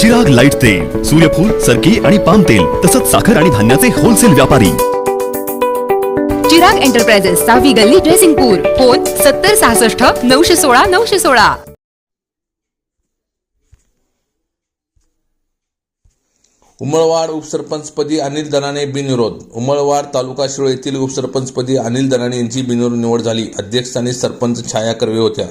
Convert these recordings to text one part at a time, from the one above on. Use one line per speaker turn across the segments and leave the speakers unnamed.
Chirag light तेल सूर्यफूल सरकी आणि पाम तेल तसंच साखर आणि धान्याचे होलसेल व्यापारी.
चिराग एंटरप्राइजेस सहावी गल्ली ड्रेसिंगपूर फोन सत्तर सहासष्ट नऊशे सोळा नऊशे सोळा.
उमळवाड उपसरपंचपदी अनिल दनाने बिनविरोध. उमळवाड तालुका शिरोळ येथील उपसरपंचपदी अनिल दनाने यांची बिनविरोध निवड झाली. अध्यक्षस्थानी सरपंच छाया कर्वे होत्या.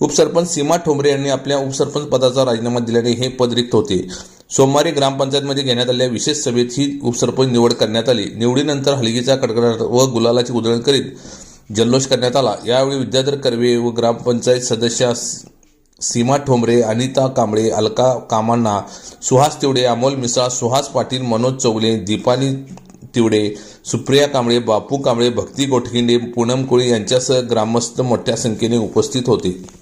उपसरपंच सीमा ठोंबरे यांनी आपल्या उपसरपंच पदाचा राजीनामा दिल्याने हे पद रिक्त होते. सोमवारी ग्रामपंचायतमध्ये घेण्यात आलेल्या विशेष सभेत ही उपसरपंच निवड करण्यात आली. निवडीनंतर हलगीचा कडकडाट व गुलालाची उधळण करीत जल्लोष करण्यात आला. यावेळी विद्याधर कर्वे व ग्रामपंचायत सदस्या सीमा ठोंबरे अनिता कांबळे अलका कामांना सुहास तिवडे अमोल मिसाळ सुहास पाटील मनोज चौगले दीपाली तिवडे सुप्रिया कांबळे बापू कांबळे भक्ती गोठगिंडे पूनम कोळी यांच्यासह ग्रामस्थ मोठ्या संख्येने उपस्थित होते.